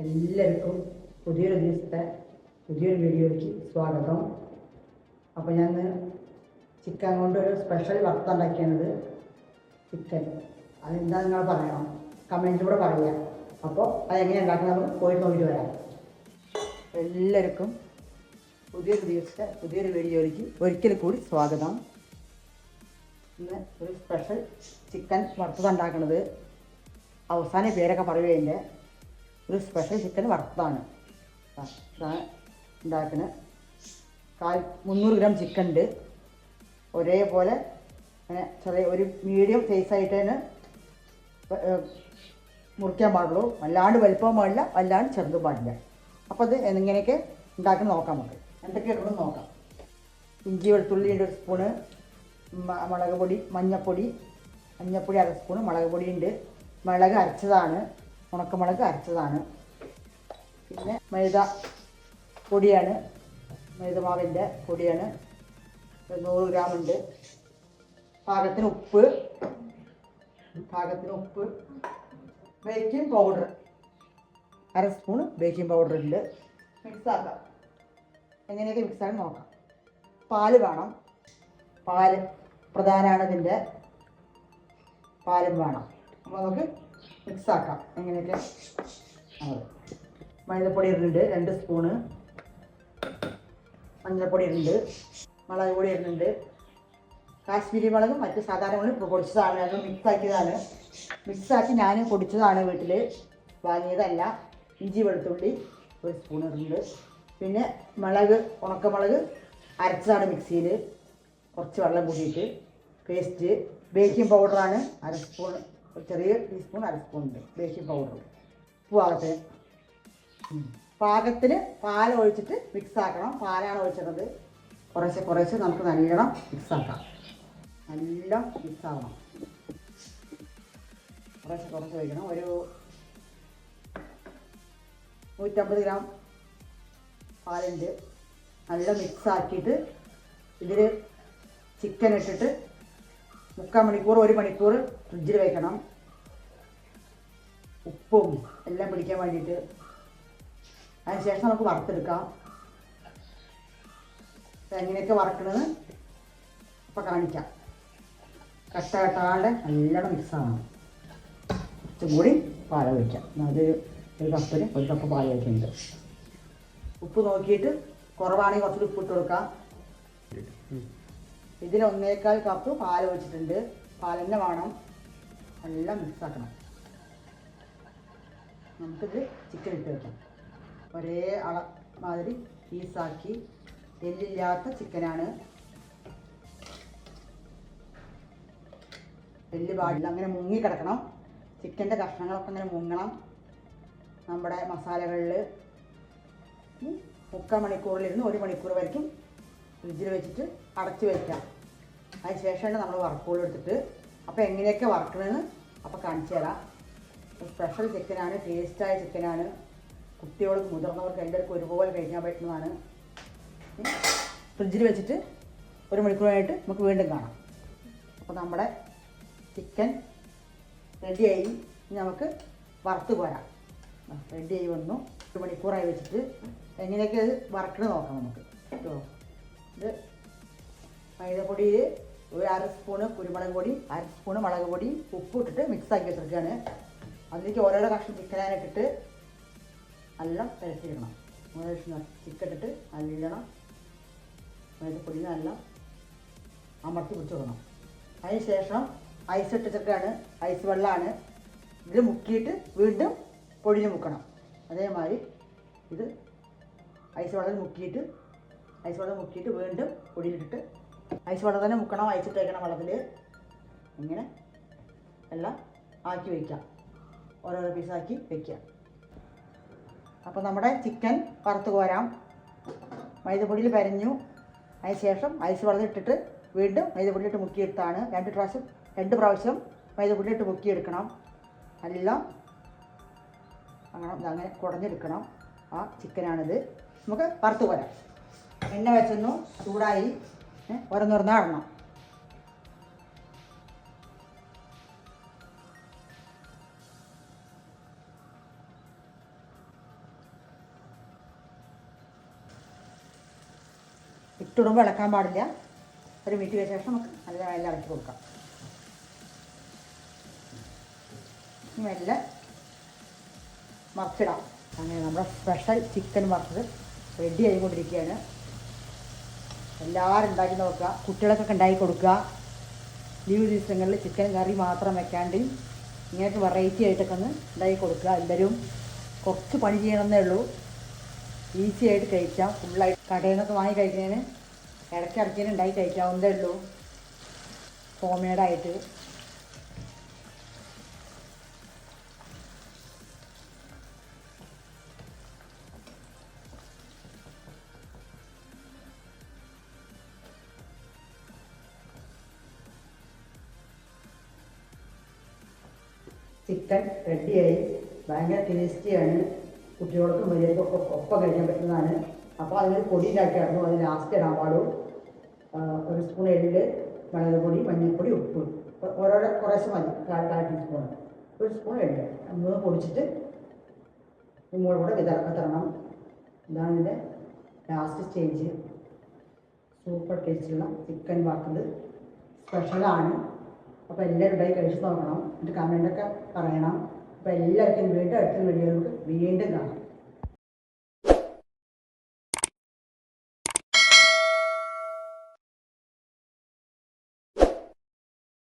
എല്ലാവർക്കും പുതിയൊരു ദിവസത്തെ പുതിയൊരു വീഡിയോയ്ക്ക് സ്വാഗതം. അപ്പോൾ ഞാൻ ചിക്കൻ കൊണ്ട് ഒരു സ്പെഷ്യൽ വറുത്ത ഉണ്ടാക്കിയത് ചിക്കൻ. അതെന്താ നിങ്ങൾ പറയണം? കമന്റിലൂടെ പറയുക. അപ്പോൾ അതെങ്ങനെ ഉണ്ടാക്കണം പോയി നോക്കിയിട്ട് വരാം. എല്ലാവർക്കും പുതിയൊരു ദിവസത്തെ പുതിയൊരു വീഡിയോയിലേക്ക് ഒരിക്കൽ കൂടി സ്വാഗതം. ഇന്ന് ഒരു സ്പെഷ്യൽ ചിക്കൻ വറുത്തത് ഉണ്ടാക്കുന്നത് അവസാന പേരൊക്കെ പറയുകയിന്റെ ഒരു സ്പെഷ്യൽ ചിക്കൻ വറുത്താണ്. ഉണ്ടാക്കുന്നത് കാൽ മുന്നൂറ് ഗ്രാം ചിക്കൻ ഉണ്ട്. ഒരേപോലെ ചെറിയ ഒരു മീഡിയം സൈസായിട്ട് തന്നെ മുറിക്കാൻ പാടുള്ളൂ. വല്ലാണ്ട് വലിപ്പം പാടില്ല വല്ലാണ്ട് ചെറുതും പാടില്ല. അപ്പോൾ അത് എങ്ങനെയൊക്കെ ഉണ്ടാക്കുന്ന നോക്കാം നമുക്ക്. എന്തൊക്കെ ഇടണം നോക്കാം. ഇഞ്ചി വെളുത്തുള്ളി ഉണ്ട് ഒരു സ്പൂണ് മുളക് പൊടി മഞ്ഞൾപ്പൊടി മഞ്ഞൾപ്പൊടി അര സ്പൂണ് മുളക് പൊടി ഉണ്ട്. മുളക് അരച്ചതാണ്. ഉണക്കമുളക് അരച്ചതാണ്. പിന്നെ മൈദ പൊടിയാണ്. മൈദ മാവിന്റെ പൊടിയാണ് നൂറ് ഗ്രാം ഉണ്ട്. പാകത്തിന് ഉപ്പ്. പാകത്തിന് ഉപ്പ്. Baking powder. അര സ്പൂൺ ബേക്കിംഗ് പൗഡർ ഉണ്ട് മിക്സ് ആക്കാം. എങ്ങനെയൊക്കെ മിക്സ് ആക്കാൻ നോക്കാം. പാൽ വേണം. പാൽ പ്രധാനമാണ് ഇതിന്റെ പാലും വേണം. അപ്പോൾ നമുക്ക് മിക്സ് ആക്കാം എങ്ങനെയൊക്കെ മൈദപ്പൊടി ഇടുന്നുണ്ട് രണ്ട് സ്പൂണ്. മഞ്ഞൾപ്പൊടി ഇടുന്നുണ്ട് മുളക് പൊടി ഇടുന്നുണ്ട് കാശ്മീരി മുളകും മറ്റ് സാധാരണ മുളക് പൊടിച്ചതാണ്. അത് മിക്സ് ആക്കി ഞാൻ പൊടിച്ചതാണ് വീട്ടിൽ വാങ്ങിയതല്ല. ഇഞ്ചി വെളുത്തുള്ളി ഒരു സ്പൂൺ ഇടുന്നുണ്ട് പിന്നെ മുളക് ഉണക്കമുളക് അരച്ചതാണ് മിക്സിയിൽ കുറച്ച് വെള്ളം കൂടിയിട്ട് പേസ്റ്റ് ബേക്കിംഗ് പൗഡറാണ് അര സ്പൂൺ ചെറിയ ടീസ്പൂൺ അര ബേക്കിംഗ് പൗഡർ ഉപ്പ് പാകത്തിന് പാൽ ഒഴിച്ചിട്ട് മിക്സ് ആക്കണം. പാലാണ് ഒഴിച്ചിട്ടത് കുറേശ്ശെ കുറേശ്ശെ നമുക്ക് നല്ലോണം മിക്സ് ആക്കാം. നല്ല മിക്സ് ആവണം. കുറേശ്ശെ കുറച്ച് ഒഴിക്കണം. ഒരു നൂറ്റമ്പത് ഗ്രാം പാലുണ്ട്. നല്ല മിക്സ് ആക്കിയിട്ട് ഇതിൽ ചിക്കൻ ഇട്ടിട്ട് മുക്കാൽ മണിക്കൂർ ഒരു മണിക്കൂർ ഫ്രിഡ്ജിൽ വെക്കണം. ഉപ്പും എല്ലാം പിടിക്കാൻ വേണ്ടിയിട്ട്. അതിനുശേഷം നമുക്ക് വറുത്തെടുക്കാം. എങ്ങനെയൊക്കെ വറക്കണത് ഇപ്പം കാണിക്കാം. കട്ട കട്ടാണ്ട് നല്ലോണം മിക്സ് ആവണം. കുറച്ചും കൂടി പാല ഒഴിക്കാം. അത് ഒരു കപ്പിന് ഒരു കപ്പ് പാല ഒഴിക്കുന്നുണ്ട്. ഉപ്പ് നോക്കിയിട്ട് കുറവാണെങ്കിൽ കുറച്ചുകൂടി ഉപ്പിട്ട് കൊടുക്കാം. ഇതിൽ ഒന്നേക്കാൽ കപ്പ് പാൽ ഒഴിച്ചിട്ടുണ്ട്. പാൽ തന്നെ വേണം. എല്ലാം മിക്സ് ആക്കണം നമുക്കിത് ചിക്കൻ ഇട്ട് വെക്കാം. ഒരേ അള മാതിരി പീസാക്കി. എല്ലില്ലാത്ത ചിക്കനാണ് എല്ല് പാടില്ല. അങ്ങനെ മുങ്ങി കിടക്കണം. ചിക്കന്റെ കഷ്ണങ്ങളൊക്കെ അങ്ങനെ മുങ്ങണം. നമ്മുടെ മസാലകളിൽ മുക്കാൽ മണിക്കൂറിലിരുന്ന് ഒരു മണിക്കൂർ വരയ്ക്കും. ഫ്രിഡ്ജിൽ വെച്ചിട്ട് അടച്ച് വയ്ക്കാം അതിന് ശേഷമാണ് നമ്മൾ വറക്കുകൾ എടുത്തിട്ട് അപ്പോൾ എങ്ങനെയൊക്കെ വറക്കണമെന്ന് അപ്പോൾ കാണിച്ചു തരാം. സ്പെഷ്യൽ ചിക്കനാണ് ടേസ്റ്റായ ചിക്കനാണ് കുട്ടികൾക്ക് മുതിർന്നവർക്ക് എല്ലാവർക്കും ഒരുപോലെ കഴിക്കാൻ പറ്റുന്നതാണ്. ഫ്രിഡ്ജിൽ വെച്ചിട്ട് ഒരു മണിക്കൂറായിട്ട് നമുക്ക് വീണ്ടും കാണാം. അപ്പോൾ നമ്മുടെ ചിക്കൻ റെഡിയായി നമുക്ക് വറുത്ത് പോരാം റെഡിയായി വന്നു. ഒരു മണിക്കൂറായി വെച്ചിട്ട് എങ്ങനെയൊക്കെ വറക്കണത് നോക്കാം നമുക്ക്. കേട്ടോ? ഇത് മൈദപ്പൊടി ഒരു അര സ്പൂണ് കുരുമുളക് പൊടി അര സ്പൂണ് മുളക് പൊടി ഉപ്പ് ഇട്ടിട്ട് മിക്സ് ആക്കി വെച്ചിരിക്കുകയാണ്. അതിലേക്ക് ഓരോരോ കഷ്ണം ചിക്കനായിട്ടിട്ട് നല്ല തിരച്ചിരിക്കണം ഓരോ കഷ്ണം ചിക്കൻ ഇട്ടിട്ട് നല്ലോണം മൈദപ്പൊടി നല്ല അമർത്തി പിടിച്ച് കൊടുക്കണം അതിന് ശേഷം ഐസ് ഇട്ടിട്ടൊക്കെയാണ് ഐസ് വെള്ളമാണ്. ഇതിൽ മുക്കിയിട്ട് വീണ്ടും പൊടിയിൽ മുക്കണം. അതേമാതിരി ഇത് ഐസ് വെള്ളം മുക്കിയിട്ട് ഐസ് വെള്ളം മുക്കിയിട്ട് വീണ്ടും പൊടിയിലിട്ടിട്ട് ഐസ് വെള്ളം തന്നെ മുക്കണം വയ്ക്കണം വെള്ളത്തിൽ ഇങ്ങനെ എല്ലാം ആക്കി വയ്ക്കാം ഓരോരോ പീസാക്കി വയ്ക്കുക അപ്പോൾ നമ്മുടെ ചിക്കൻ വറുത്ത് കോരാം. മൈദപ്പൊടിയിൽ പരിഞ്ഞു. അതിന് ശേഷം ഐസ് വെള്ളം ഇട്ടിട്ട് വീണ്ടും മൈദപ്പൊടിയിലിട്ട് മുക്കിയെടുത്താണ്. രണ്ട് പ്രാവശ്യം രണ്ട് പ്രാവശ്യം മൈദപ്പൊടിയിലിട്ട് മുക്കിയെടുക്കണം. എല്ലാം അങ്ങനെ അങ്ങനെ കുടഞ്ഞെടുക്കണം. ആ ചിക്കനാണിത് നമുക്ക് വറുത്ത് പോരാം എണ്ണ വെച്ചൊന്നു ചൂടായി ഉറന്നുറന്നാടണം ഇട്ടുടുമ്പോൾ ഇളക്കാൻ പാടില്ല. ഒരു മിനിറ്റ് ശേഷം നമുക്ക് നല്ല വെള്ളം ഇളക്കി കൊടുക്കാം. മെല്ലെ മറച്ചിടാം അങ്ങനെ നമ്മുടെ സ്പെഷ്യൽ ചിക്കൻ മറച്ചത് റെഡി ആയിക്കൊണ്ടിരിക്കുകയാണ്. എല്ലാവരും ഉണ്ടാക്കി നോക്കുക. കുട്ടികൾക്കൊക്കെ ഉണ്ടാക്കി കൊടുക്കുക. ലീവ് ദിവസങ്ങളിൽ ചിക്കൻ കറി മാത്രം വെക്കാണ്ട് ഇങ്ങനെയൊക്കെ വെറൈറ്റി ആയിട്ടൊക്കെ ഒന്ന് ഉണ്ടാക്കി കൊടുക്കുക എല്ലാവരും. കുറച്ച് പണി ചെയ്യണമെന്നേ ഉള്ളൂ. ഈസി ആയിട്ട് കഴിക്കാം. ഫുള്ളായിട്ട് കടയിൽ നിന്നൊക്കെ വാങ്ങി കഴിക്കുന്നതിന് ഇടയ്ക്ക് ഇടയ്ക്കിന് ഉണ്ടാക്കി കഴിക്കാവുന്നതേ ഉള്ളൂ. ഹോം ചിക്കൻ റെഡിയായി. ഭയങ്കര ടേസ്റ്റിയാണ്. കുട്ടികൾക്കും വലിയവർക്കും ഒപ്പം കഴിക്കാൻ പറ്റുന്നതാണ്. അപ്പോൾ അതിനൊരു പൊടി ഉണ്ടാക്കിയായിരുന്നു അത് ലാസ്റ്റ് ഇടാൻ പാടും ഒരു സ്പൂൺ എല്ല് മുളക് പൊടി മഞ്ഞൾപ്പൊടി ഉപ്പ്. ഓരോ കുറേശ്ശെ മതി. കാൽ കാൽ ടീസ്പൂൺ ഒരു സ്പൂൺ എല്ല് മൂന്ന് പൊടിച്ചിട്ട് മുളക് കൂടെ വിതർ തരണം ഇതാണ് ഇതിന്റെ ലാസ്റ്റ് സ്റ്റേജ് സൂപ്പർ ടേസ്റ്റുള്ള ചിക്കൻ വറുത്തത്. സ്പെഷ്യലാണ് അപ്പോൾ എല്ലാവരും ഉണ്ടായി കഴിച്ചു നോക്കണം. എന്നിട്ട് കമന്റൊക്കെ പറയണം. അപ്പോൾ എല്ലാവർക്കും വീണ്ടും അടുത്ത വീഡിയോകൾക്ക് വീണ്ടും കാണാം.